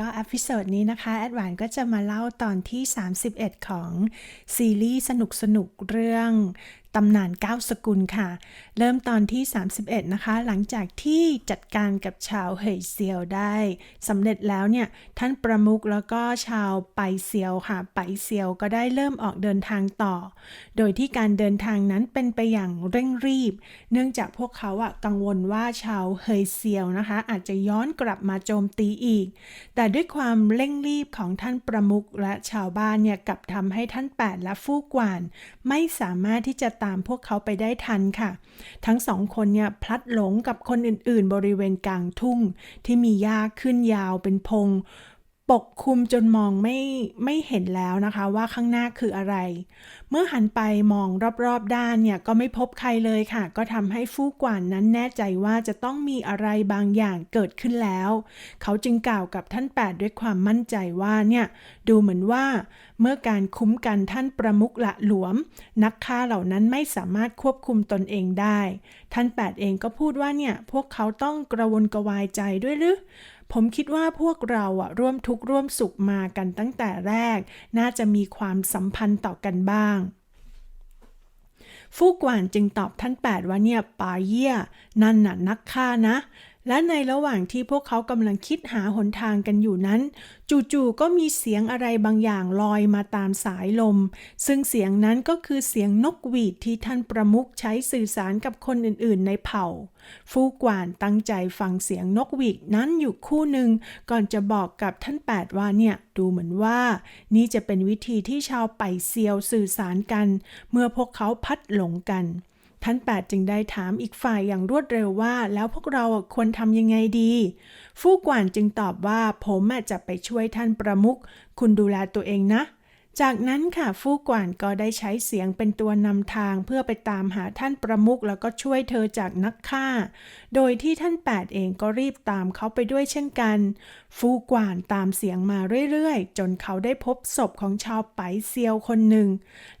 ก็อพิโซดนี้นะคะแอดวานก็จะมาเล่าตอนที่ 31 ของซีรีส์สนุกสนุกๆเรื่อง ตำนานก้าวสกุลค่ะ เริ่มตอนที่ 31 นะคะ หลังจากที่จัดการกับชาวเหยเซียวได้สำเร็จแล้วเนี่ย ท่านประมุขแล้วก็ชาวไปเซียวค่ะ ไปเซียวก็ได้เริ่มออกเดินทางต่อ โดยที่การเดินทางนั้นเป็นไปอย่างเร่งรีบ เนื่องจากพวกเขาอะกังวลว่าชาวเฮยเซียวนะคะ อาจจะย้อนกลับมาโจมตีอีก แต่ด้วยความเร่งรีบของท่านประมุขและชาวบ้านเนี่ยกลับทำให้ท่านแปดและฟู่กวาน ไม่สามารถที่จะตามพวกเขาไปได้ทันค่ะ ทั้งสองคนเนี่ยพลัดหลงกับคนอื่นๆ บริเวณกลางทุ่ง ที่มีหญ้าขึ้นยาวเป็นพง ปกคลุมจนมองไม่ไม่เห็นแล้วนะคะว่าข้างหน้าคืออะไร เมื่อหันไปมองรอบๆด้านเนี่ยก็ไม่พบใครเลยค่ะ ก็ทำให้ฟู่กว่านนั้นแน่ใจว่าจะต้องมีอะไรบางอย่างเกิดขึ้นแล้ว เขาจึงกล่าวกับท่านแปดด้วยความมั่นใจว่าเนี่ยดูเหมือนว่า เมื่อการคุ้มกันท่านประมุขละหลวม นักฆ่าเหล่านั้นไม่สามารถควบคุมตนเองได้ ท่านแปดเองก็พูดว่าเนี่ยพวกเขาต้องกระวนกระวายใจด้วยหรือ ผมคิดว่าพวกเราอะร่วมทุกข์ร่วมสุขมากันตั้งแต่แรก น่าจะมีความสัมพันธ์ต่อกันบ้าง ฟู่กวานจึงตอบท่านแปดว่าเนี่ยปาเยี่ยนั่นน่ะนักฆ่านะ และในระหว่างที่พวกเขากำลังคิดหาหนทางกันอยู่นั้น จู่ๆก็มีเสียงอะไรบางอย่างลอยมาตามสายลม ซึ่งเสียงนั้นก็คือเสียงนกหวีดที่ท่านประมุขใช้สื่อสารกับคนอื่นๆ ในเผ่า ฟูกวานตั้งใจฟังเสียงนกหวีดนั้นอยู่คู่หนึ่ง ก่อนจะบอกกับท่านแปดว่าเนี่ย ดูเหมือนว่า นี่จะเป็นวิธีที่ชาวไปเซียวสื่อสารกัน เมื่อพวกเขาพัดหลงกัน ท่านแปดจึงได้ถามอีกฝ่ายอย่างรวดเร็วว่า แล้วพวกเราควรทำยังไงดี ฟู่กวานจึงตอบว่าผมจะไปช่วยท่านประมุขคุณดูแลตัวเองนะ จากนั้นค่ะฟู่กวานก็ได้ใช้เสียงเป็นตัวนำทางเพื่อไปตามหาท่านประมุขแล้วก็ช่วยเธอจากนักฆ่า โดยที่ท่านแปดเองก็รีบตามเขาไปด้วยเช่นกัน ฟู่กวานตามเสียงมาเรื่อยๆ จนเขาได้พบศพของชาวไปเซียวคนหนึ่ง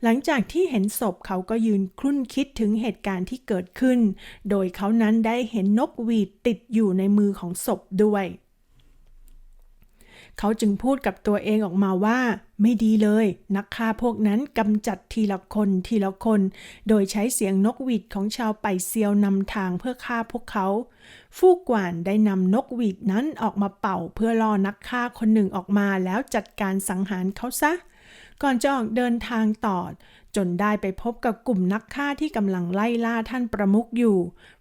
หลังจากที่เห็นศพเขาก็ยืนครุ่นคิดถึงเหตุการณ์ที่เกิดขึ้น โดยเขานั้นได้เห็นนกหวีดติดอยู่ในมือของศพด้วย เขาจึงพูดกับตัวเองออกมาว่า ไม่ดีเลย นักฆ่าพวกนั้นกำจัดทีละคนทีละคน โดยใช้เสียงนกหวีดของชาวไปเซียวนำทางเพื่อฆ่าพวกเขา ฟู่กวานได้นำนกหวีดนั้นออกมาเป่าเพื่อล่อนักฆ่าคนหนึ่งออกมาแล้วจัดการสังหารเขาซะ ก่อนจะออกเดินทางต่อ จนได้ไปพบกับกลุ่มนักฆ่าที่กำลังไล่ล่าท่านประมุขอยู่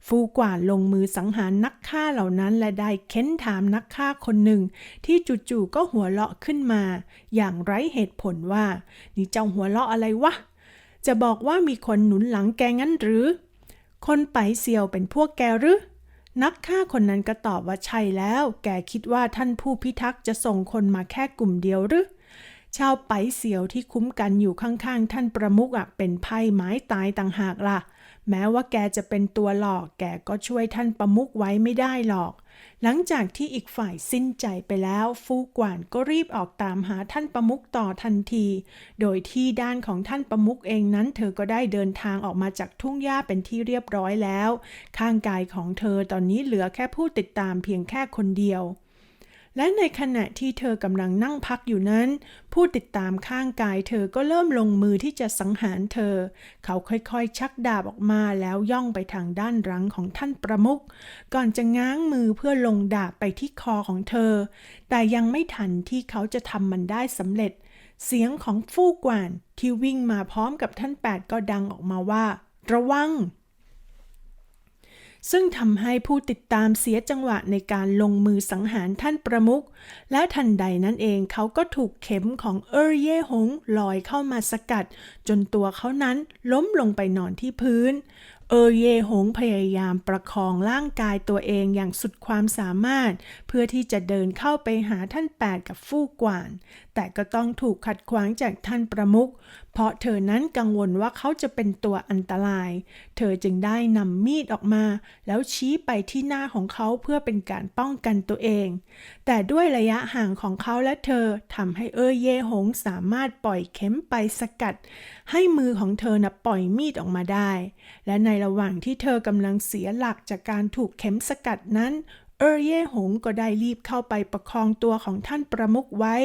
ฟูกว่านลงมือสังหารนักฆ่าเหล่านั้นและได้เค้นถามนักฆ่าคนหนึ่ง ที่จู่ๆก็หัวเราะขึ้นมา อย่างไร้เหตุผลว่า นี่เจ้าหัวเราะอะไรวะ จะบอกว่ามีคนหนุนหลังแกงั้นหรือ คนไปเซียวเป็นพวกแกหรือนักฆ่าคนนั้นก็ตอบว่าใช่แล้ว แกคิดว่าท่านผู้พิทักษ์จะส่งคนมาแค่กลุ่มเดียวหรือ ชาวไปเสียวที่คุ้มกันอยู่ข้างๆ ท่านประมุขอะเป็นไพ่ไม้ตายต่างหากล่ะ แม้ว่าแกจะเป็นตัวหลอก แกก็ช่วยท่านประมุขไว้ไม่ได้หรอก หลังจากที่อีกฝ่ายสิ้นใจไปแล้ว ฟูกวานก็รีบออกตามหาท่านประมุขต่อทันที โดยที่ด้านของท่านประมุขเองนั้น เธอก็ได้เดินทางออกมาจากทุ่งหญ้าเป็นที่เรียบร้อยแล้ว ข้างกายของเธอตอนนี้เหลือแค่ผู้ติดตามเพียงแค่คนเดียว และในขณะที่เธอกำลังนั่งพักอยู่นั้น ผู้ติดตามข้างกายเธอก็เริ่มลงมือที่จะสังหารเธอ เขาค่อยๆ ชักดาบออกมาแล้วย่องไปทางด้านหลังของท่านประมุขก่อนจะง้างมือเพื่อลงดาบไปที่คอของเธอ แต่ยังไม่ทันที่เขาจะทำมันได้สำเร็จ เสียงของฟู่กวานที่วิ่งมาพร้อมกับท่านแปดก็ดังออกมาว่า ระวัง ซึ่งทำให้ผู้ติดตามเสียจังหวะในการลงมือสังหารท่านประมุขและทันใดนั้นเองเขาก็ถูกเข็มของเออเย่หงลอยเข้ามาสกัด จนตัวเขานั้นล้มลงไปนอนที่พื้น เออเยหงพยายามประคองร่างกายตัวเองอย่างสุดความสามารถ เพื่อที่จะเดินเข้าไปหาท่านแปดกับฟู่กวาน แต่ก็ต้องถูกขัดขวางจากท่านประมุขเพราะเธอนั้นกังวลว่าเขาจะเป็นตัวอันตราย เธอจึงได้นำมีดออกมา แล้วชี้ไปที่หน้าของเขาเพื่อเป็นการป้องกันตัวเอง แต่ด้วยระยะห่างของเขาและเธอทำให้เออเย่หงสามารถปล่อยเข็มไปสกัด ให้มือของเธอนะปล่อยมีดออกมาได้ และในระหว่างที่เธอกำลังเสียหลักจากการถูกเข็มสกัดนั้นเออเย่หงก็ได้รีบเข้าไปประคองตัวของท่านประมุขไว้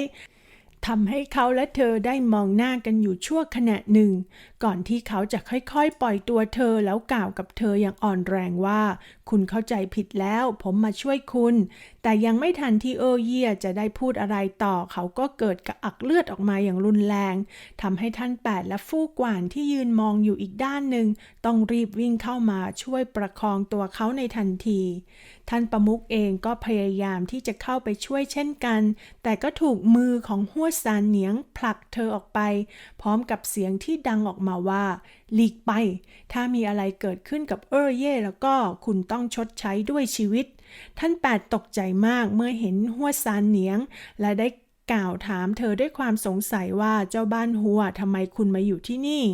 ทำให้เขาและเธอได้มองหน้ากันอยู่ชั่วขณะหนึ่ง ก่อนที่เขาจะค่อยๆ ปล่อยตัวเธอแล้วกล่าวกับเธออย่างอ่อนแรงว่าคุณเข้าใจผิดแล้ว ผมมาช่วยคุณ แต่ยังไม่ทันที่เออเยี่ยจะได้พูดอะไรต่อ เขาก็เกิดกระอักเลือดออกมาอย่างรุนแรงทำให้ท่านแปดและฟู่กวานที่ยืนมองอยู่อีกด้านหนึ่งต้องรีบวิ่งเข้ามาช่วยประคองตัวเขาในทันที ท่านประมุขเองก็พยายามที่จะเข้าไปช่วยเช่นกัน แต่ก็ถูกมือของหัวซานเหนียงผลักเธอออกไป พร้อมกับเสียงที่ดังออกมาว่าหลีกไป ถ้ามีอะไรเกิดขึ้นกับเออเย่แล้วก็คุณต้อง้องชดใช้ด้วยชีวิต ท่านแปดตกใจมากเมื่อเห็นหัวซานเหนียง และได้กล่าวถามเธอด้วยความสงสัยว่าเจ้าบ้านหัวทำไมคุณมาอยู่ที่นี่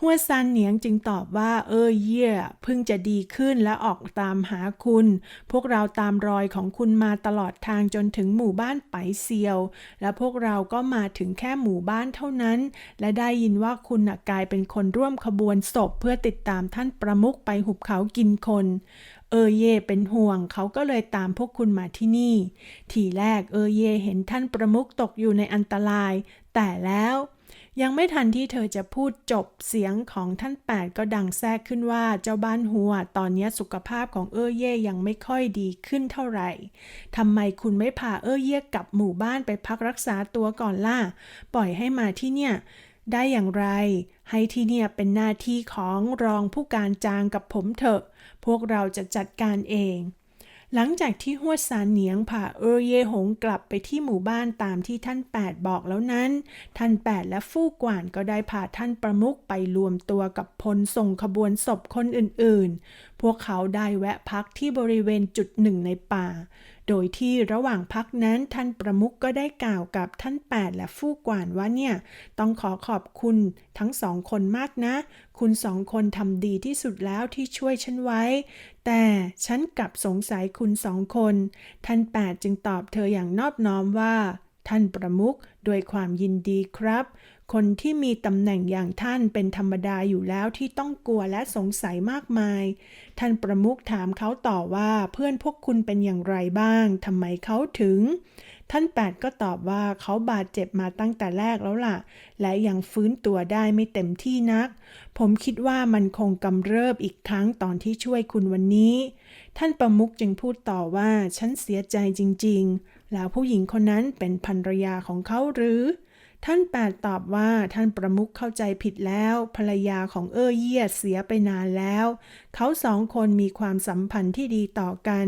หัวซานเหนียงจึงตอบว่า เออเย่เพิ่งจะดีขึ้นและออกตามหาคุณ พวกเราตามรอยของคุณมาตลอดทางจนถึงหมู่บ้านไปเซียว และพวกเราก็มาถึงแค่หมู่บ้านเท่านั้น และได้ยินว่าคุณน่ะกลายเป็นคนร่วมขบวนศพเพื่อติดตามท่านประมุขไปหุบเขากินคน เออเยเป็นห่วงเขาก็เลยตามพวกคุณมาที่นี่ ทีแรกเออเยเห็นท่านประมุขตกอยู่ในอันตราย แต่แล้วยังไม่ทันที่เธอจะพูดจบเสียงของท่านแปดก็ดังแทรกขึ้นว่าเจ้าบ้านหัว ตอนนี้สุขภาพของเออเย่ยังไม่ค่อยดีขึ้นเท่าไหร่ทำไมคุณไม่พาเออเย่กลับหมู่บ้านไปพักรักษาตัวก่อนล่ะ ปล่อยให้มาที่เนี่ย ได้อย่างไร ให้ที่เนี่ยเป็นหน้าที่ของรองผู้การจางกับผมเถอะ พวกเราจะจัดการเอง หลังจากที่หัวซานเหนียงพาเออเยหงกลับไปที่หมู่บ้านตามที่ท่านแปดบอกแล้วนั้น ท่านแปดและฟู่กว่านก็ได้พาท่านประมุขไปรวมตัวกับพลส่งขบวนศพคนอื่นๆ พวกเขาได้แวะพักที่บริเวณจุดหนึ่งในป่า โดยที่ระหว่างพักนั้นท่านประมุขก็ได้กล่าวกับท่านแปดและฟู่กว่านว่าเนี่ย ต้องขอขอบคุณทั้งสองคนมากนะ คุณสองคนทำดีที่สุดแล้วที่ช่วยฉันไว้ แต่ฉันกลับสงสัยคุณสองคน ท่านแปดจึงตอบเธออย่างนอบน้อมว่า ท่านประมุขโดวยความยินดีครับ คนที่มีตำแหน่งอย่างท่านเป็นธรรมดาอยู่แล้วที่ต้องกลัวและสงสัยมากมาย ท่านประมุขถามเขาต่อว่าเพื่อนพวกคุณเป็นอย่างไรบ้างทำไมเขาถึง ท่านแปดก็ตอบว่าเขาบาดเจ็บมาตั้งแต่แรกแล้วล่ะ และยังฟื้นตัวได้ไม่เต็มที่นัก ผมคิดว่ามันคงกำเริบอีกครั้งตอนที่ช่วยคุณวันนี้ ท่านประมุขจึงพูดต่อว่าฉันเสียใจจริง ๆ แล้วผู้หญิงคนนั้นเป็นภรรยาของเขาหรือ ท่านแปดตอบว่าท่านประมุขเข้าใจผิดแล้ว ภรรยาของเอ้อเยี่ยเสียไปนานแล้ว เขาสองคนมีความสัมพันธ์ที่ดีต่อกัน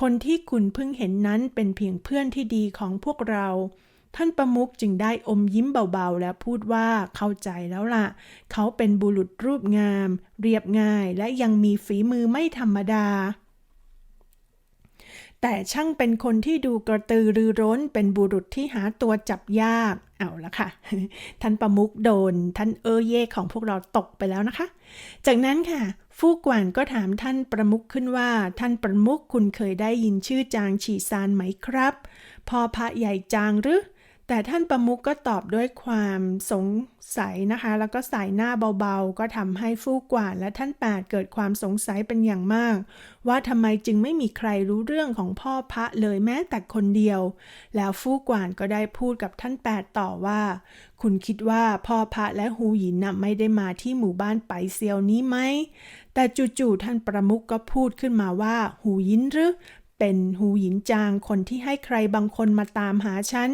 คนที่คุณเพิ่งเห็นนั้นเป็นเพียงเพื่อนที่ดีของพวกเรา ท่านประมุขจึงได้อมยิ้มเบาๆ และพูดว่าเข้าใจแล้วล่ะ เขาเป็นบุรุษรูปงาม เรียบง่ายและยังมีฝีมือไม่ธรรมดา แต่ช่างเป็นคนที่ดูกระตือรือร้นเป็นบุรุษที่หาตัวจับยาก เอาละค่ะ ท่านประมุกโดน ท่านเออเย่ของพวกเราตกไปแล้วนะคะ จากนั้นค่ะ ฟู่กวานก็ถามท่านประมุขขึ้นว่า ท่านประมุขคุณเคยได้ยินชื่อจางฉีซานไหมครับ พอพระใหญ่จางหรือ แต่ท่านประมุขก็ตอบด้วยความสงสัยนะคะ แล้วก็สายหน้าเบาๆ ก็ทำให้ฟู่กวานและท่านแปดเกิดความสงสัยเป็นอย่างมาก ว่าทำไมจึงไม่มีใครรู้เรื่องของพ่อพระเลยแม้แต่คนเดียว แล้วฟู่กวานก็ได้พูดกับท่านแปดต่อว่า คุณคิดว่าพ่อพระและฮูหยินน่ะไม่ได้มาที่หมู่บ้านไปเซียวนี้ไหมแต่จู่ๆท่านประมุขก็พูดขึ้นมาว่าหูยินหรือ เป็นหูหยินจางคนที่ให้ใครบางคนมาตามหาฉัน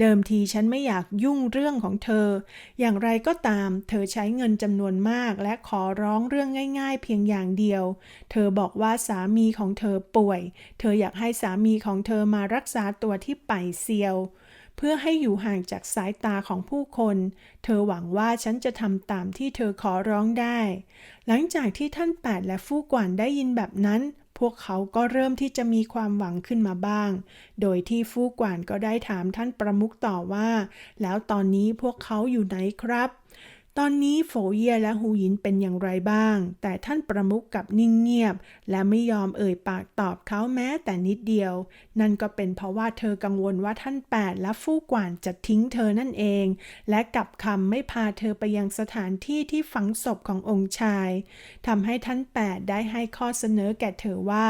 เดิมทีฉันไม่อยากยุ่งเรื่องของเธอ อย่างไรก็ตาม เธอใช้เงินจำนวนมาก และขอร้องเรื่องง่าย ๆ เพียงอย่างเดียว เธอบอกว่าสามีของเธอป่วย เธออยากให้สามีของเธอมารักษาตัวที่ไปเซียว เพื่อให้อยู่ห่างจากสายตาของผู้คน เธอหวังว่าฉันจะทำตามที่เธอขอร้องได้ หลังจากที่ท่านแปดและฟู่กวนได้ยินแบบนั้น พวกเขาก็เริ่มที่จะมีความหวังขึ้นมาบ้าง โดยที่ฟู่กวานก็ได้ถามท่านประมุขต่อว่า แล้วตอนนี้พวกเขาอยู่ไหนครับ ตอนนี้โฝเยียและหูยินเป็นอย่างไรบ้าง แต่ท่านประมุขกับนิ่งเงียบ และไม่ยอมเอ่ยปากตอบเขาแม้แต่นิดเดียว นั่นก็เป็นเพราะว่าเธอกังวลว่าท่านแปดและฟู่กว่านจะทิ้งเธอนั่นเอง และกลับคำไม่พาเธอไปยังสถานที่ที่ฝังศพขององค์ชายทำให้ท่านแปดได้ให้ข้อเสนอแก่เธอว่า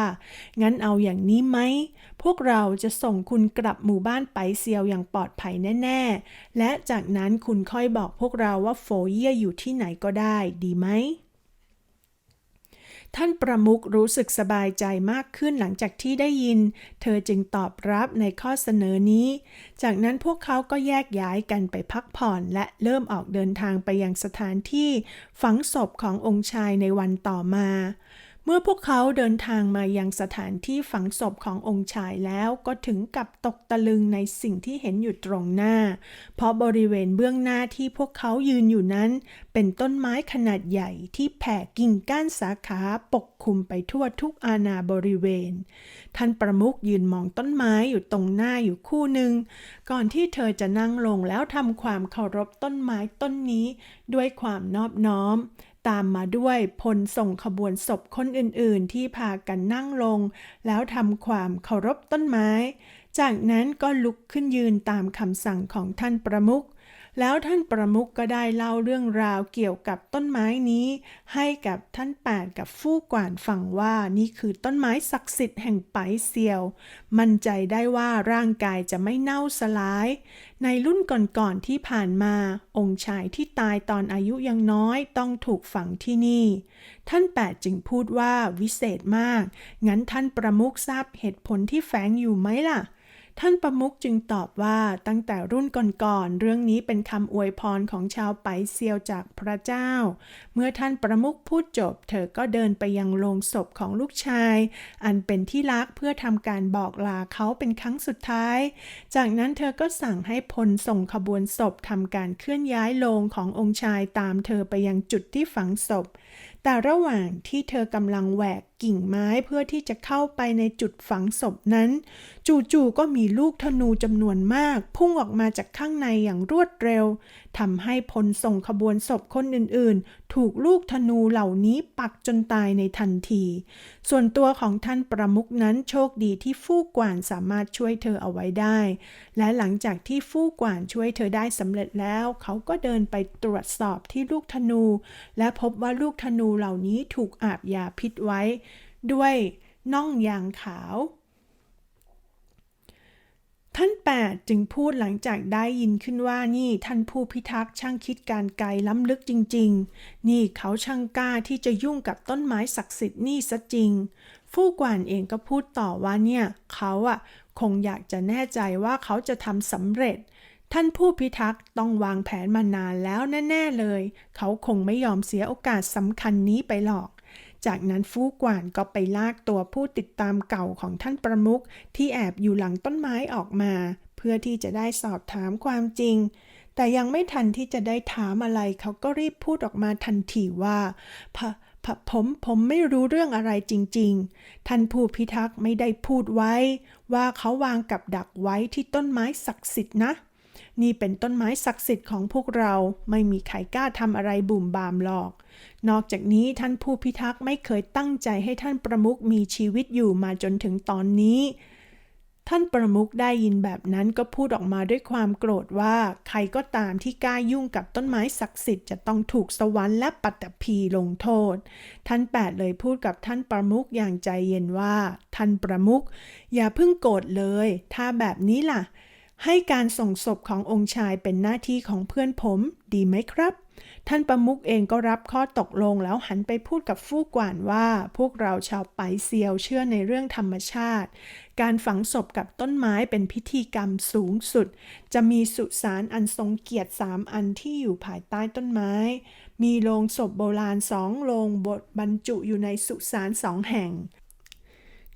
งั้นเอาอย่างนี้ไหม วกเราจะส่งคุณกลับหมู่บ้านไปเซียวอย่างปลอดภัยแน่ ๆ และจากนั้นคุณค่อยบอกพวกเราว่าโฟเย่อยู่ที่ไหนก็ได้ดีไหมท่านประมุขรู้สึกสบายใจมากขึ้นหลังจากที่ได้ยิน เธอจึงตอบรับในข้อเสนอนี้ จากนั้นพวกเขาก็แยกย้ายกันไปพักผ่อนและเริ่มออกเดินทางไปยังสถานที่ฝังศพขององค์ชายในวันต่อมา เมื่อพวกเขาเดินทางมายังสถานที่ฝังศพขององค์ชายแล้วก็ถึงกับตกตะลึงในสิ่งที่เห็นอยู่ตรงหน้า เพราะบริเวณเบื้องหน้าที่พวกเขายืนอยู่นั้น เป็นต้นไม้ขนาดใหญ่ที่แผ่กิ่งก้านสาขาปกคลุมไปทั่วทุกอาณาบริเวณ ท่านประมุขยืนมองต้นไม้อยู่ตรงหน้าอยู่คู่หนึ่ง ก่อนที่เธอจะนั่งลงแล้วทำความเคารพต้นไม้ต้นนี้ ด้วยความนอบน้อม ตามมาด้วยพลส่งขบวนศพคนอื่นๆ ที่พากันนั่งลง แล้วทำความเคารพต้นไม้ จากนั้นก็ลุกขึ้นยืนตามคำสั่งของท่านประมุข แล้วท่านประมุขก็ได้เล่าเรื่องราวเกี่ยวกับต้นไม้นี้ ให้กับท่านแปดกับฟู่กว่านฟังว่านี่คือต้นไม้ศักดิ์สิทธิ์แห่งไปเซียว มั่นใจได้ว่าร่างกายจะไม่เน่าสลาย ในรุ่นก่อนๆที่ผ่านมา องค์ชายที่ตายตอนอายุยังน้อยต้องถูกฝังที่นี่ ท่านแปดจึงพูดว่าวิเศษมาก งั้นท่านประมุขทราบเหตุผลที่แฝงอยู่ไหมล่ะ ท่านประมุขจึงตอบว่าตั้งแต่รุ่นก่อนๆเรื่องนี้เป็นคำอวยพรของชาวไปเซียวจากพระเจ้า เมื่อท่านประมุขพูดจบ เธอก็เดินไปยังโลงศพของลูกชาย อันเป็นที่รักเพื่อทำการบอกลาเขาเป็นครั้งสุดท้าย จากนั้นเธอก็สั่งให้พลส่งขบวนศพทำการเคลื่อนย้ายโลงขององค์ชายตามเธอไปยังจุดที่ฝังศพ แต่ระหว่างที่เธอกำลังแหวกกิ่งไม้เพื่อที่จะเข้าไปในจุดฝังศพนั้น จู่ๆก็มีลูกธนูจำนวนมาก พุ่งออกมาจากข้างในอย่างรวดเร็วทำให้พลส่งขบวนศพคนอื่นๆ ถูกลูกธนูเหล่านี้ปักจนตายในทันที ส่วนตัวของท่านประมุขนั้นโชคดีที่ฟู่กว่านสามารถช่วยเธอเอาไว้ได้ และหลังจากที่ฟู่กว่านช่วยเธอได้สำเร็จแล้ว เขาก็เดินไปตรวจสอบที่ลูกธนู และพบว่าลูกธนูเหล่านี้ถูกอาบยาพิษไว้ ด้วยน่องยางขาว ท่านแปดจึงพูดหลังจากได้ยินขึ้นว่านี่ท่านผู้พิทักษ์ช่างคิดการไกลล้ำลึกจริง ๆ นี่เขาช่างกล้าที่จะยุ่งกับต้นไม้ศักดิ์สิทธิ์นี่ซะจริง ฟู่กวานเองก็พูดต่อว่าเนี่ยเขาอะคงอยากจะแน่ใจว่าเขาจะทำสำเร็จท่านผู้พิทักษ์ต้องวางแผนมานานแล้วแน่ ๆ เลย เขาคงไม่ยอมเสียโอกาสสำคัญนี้ไปหรอก จากนั้นฟู่กวานก็ไปลากตัวผู้ติดตามเก่าของท่านประมุขที่แอบอยู่หลังต้นไม้ออกมา เพื่อที่จะได้สอบถามความจริง แต่ยังไม่ทันที่จะได้ถามอะไรเขาก็รีบพูดออกมาทันทีว่าพะพะผมผมไม่รู้เรื่องอะไรจริง ๆ ท่านผู้พิทักษ์ไม่ได้พูดไว้ ว่าเขาวางกับดักไว้ที่ต้นไม้ศักดิ์สิทธิ์นะ นี่เป็นต้นไม้ศักดิ์สิทธิ์ของพวกเราไม่มีใครกล้าทำอะไรบุ่มบามหรอก นอกจากนี้ท่านผู้พิทักษ์ไม่เคยตั้งใจให้ท่านประมุขมีชีวิตอยู่มาจนถึงตอนนี้ ท่านประมุขได้ยินแบบนั้นก็พูดออกมาด้วยความโกรธว่า ใครก็ตามที่กล้ายุ่งกับต้นไม้ศักดิ์สิทธิ์จะต้องถูกสวรรค์และปัตตภีลงโทษ ท่านแปดเลยพูดกับท่านประมุขอย่างใจเย็นว่า ท่านประมุขอย่าเพิ่งโกรธเลย ถ้าแบบนี้ล่ะ ให้การส่งศพขององค์ชายเป็นหน้าที่ของเพื่อนผมดีไหมครับ ท่านประมุขเองก็รับข้อตกลงแล้วหันไปพูดกับฟู่กว่านว่า พวกเราชาวไปเซียวเชื่อในเรื่องธรรมชาติ การฝังศพกับต้นไม้เป็นพิธีกรรมสูงสุด จะมีสุสานอันทรงเกียรติสามอันที่อยู่ภายใต้ต้นไม้ มีโลงศพโบราณสองโลงบดบรรจุอยู่ในสุสานสองแห่ง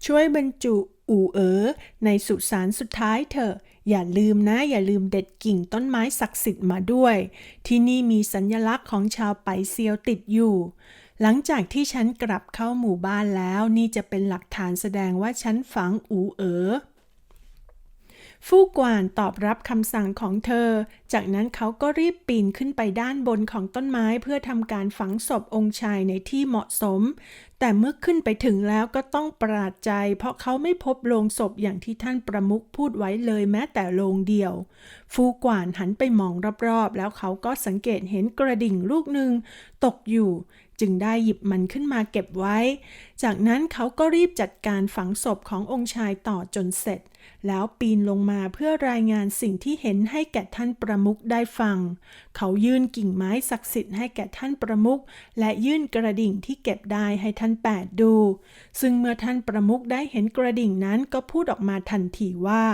ช่วยบรรจุอู่เอ๋อในสุสานสุดท้ายเถอะ อย่าลืมนะ อย่าลืมเด็ดกิ่งต้นไม้ศักดิ์สิทธิ์มาด้วย ที่นี่มีสัญลักษณ์ของชาวไปเซียวติดอยู่ หลังจากที่ฉันกลับเข้าหมู่บ้านแล้ว นี่จะเป็นหลักฐานแสดงว่าฉันฝังอูเอ๋อ ฟู่กวานตอบรับคำสั่งของเธอ จากนั้นเขาก็รีบปีนขึ้นไปด้านบนของต้นไม้เพื่อทำการฝังศพองค์ชายในที่เหมาะสม แต่เมื่อขึ้นไปถึงแล้วก็ต้องประหลาดใจ เพราะเขาไม่พบโลงศพอย่างที่ท่านประมุขพูดไว้เลยแม้แต่โลงเดียว ฟูกวานหันไปมองรอบๆ แล้วเขาก็สังเกตเห็นกระดิ่งลูกหนึ่งตกอยู่ จึงได้หยิบมันขึ้นมาเก็บไว้ จากนั้นเขาก็รีบจัดการฝังศพขององค์ชายต่อจนเสร็จ แล้วปีนลงมาเพื่อรายงานสิ่งที่เห็นให้แก่ท่านประมุขได้ฟัง เขายื่นกิ่งไม้ศักดิ์สิทธิ์ให้แก่ท่านประมุขและยื่นกระดิ่งที่เก็บได้ให้ท่านแปดดู ซึ่งเมื่อท่านประมุขได้เห็นกระดิ่งนั้นก็พูดออกมาทันทีว่า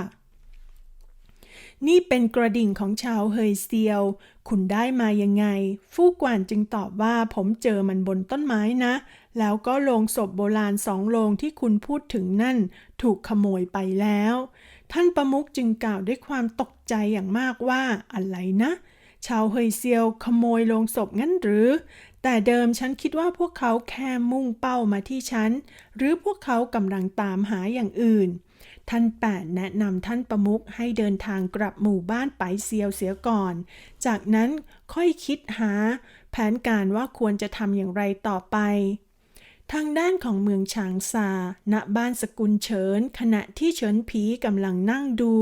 นี่เป็นกระดิ่งของชาวเฮยเซียว คุณได้มายังไง ฟู่กวานจึงตอบว่าผมเจอมันบนต้นไม้นะ แล้วก็โลงศพโบราณสองโลงที่คุณพูดถึงนั่น ถูกขโมยไปแล้ว ท่านประมุขจึงกล่าวด้วยความตกใจอย่างมากว่าอะไรนะ ชาวเฮยเซียวขโมยโลงศพงั้นหรือ แต่เดิมฉันคิดว่าพวกเขาแค่มุ่งเป้ามาที่ฉัน หรือพวกเขากำลังตามหาอย่างอื่น ท่านแปดแนะนำท่านประมุขให้เดินทางกลับหมู่บ้านไปเซียวเสียก่อน จากนั้นค่อยคิดหา แผนการว่าควรจะทำอย่างไรต่อไป ทางด้านของเมืองฉางซา ณ บ้านสกุลเฉิน ขณะที่เฉินผีกำลังนั่งดู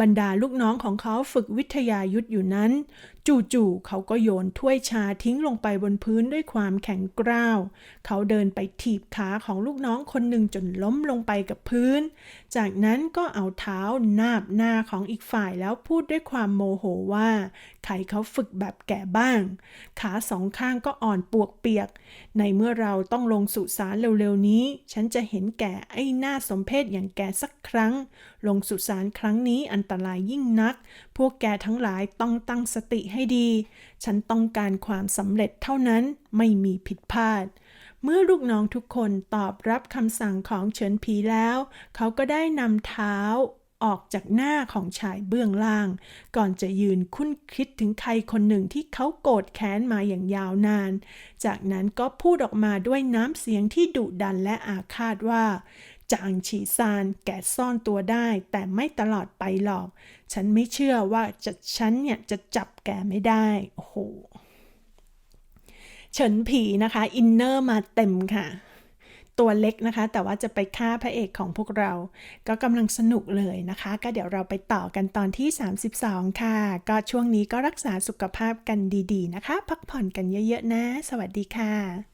บรรดาลูกน้องของเขาฝึกวิทยายุทธอยู่นั้น จู่ๆเขาก็โยนถ้วยชาทิ้งลงไปบนพื้นด้วยความแข็งกร้าว เขาเดินไปถีบขาของลูกน้องคนหนึ่งจนล้มลงไปกับพื้น จากนั้นก็เอาเท้านาบหน้าของอีกฝ่ายแล้วพูดด้วยความโมโหว่า ใครเขาฝึกแบบแก่บ้าง ขาสองข้างก็อ่อนปวกเปียก ในเมื่อเราต้องลงสุสานเร็วๆนี้ ฉันจะเห็นแก่ไอ้หน้าสมเพศอย่างแกสักครั้ง ลงสุสานครั้งนี้อันตรายยิ่งนัก พวกแกทั้งหลายต้องตั้งสติให้ดี ฉันต้องการความสำเร็จเท่านั้นไม่มีผิดพลาด เมื่อลูกน้องทุกคนตอบรับคำสั่งของเฉินผีแล้ว เขาก็ได้นำเท้าออกจากหน้าของชายเบื้องล่าง ก่อนจะยืนคุ้นคิดถึงใครคนหนึ่งที่เขาโกรธแค้นมาอย่างยาวนาน จากนั้นก็พูดออกมาด้วยน้ำเสียงที่ดุดันและอาฆาตว่า จางฉีซานแกซ่อนตัวได้ แต่ไม่ตลอดไปหรอก ฉันไม่เชื่อว่าจะฉันเนี่ยจะจับแกไม่ได้โอ้โหเฉินผีนะคะ อินเนอร์มาเต็มค่ะ ตัวเล็กนะคะ แต่ว่าจะไปฆ่าพระเอกของพวกเรา ก็กำลังสนุกเลยนะคะ ก็เดี๋ยวเราไปต่อกันตอนที่ 32 ค่ะ ก็ช่วงนี้ก็รักษาสุขภาพกันดีๆนะคะ พักผ่อนกันเยอะๆนะ สวัสดีค่ะ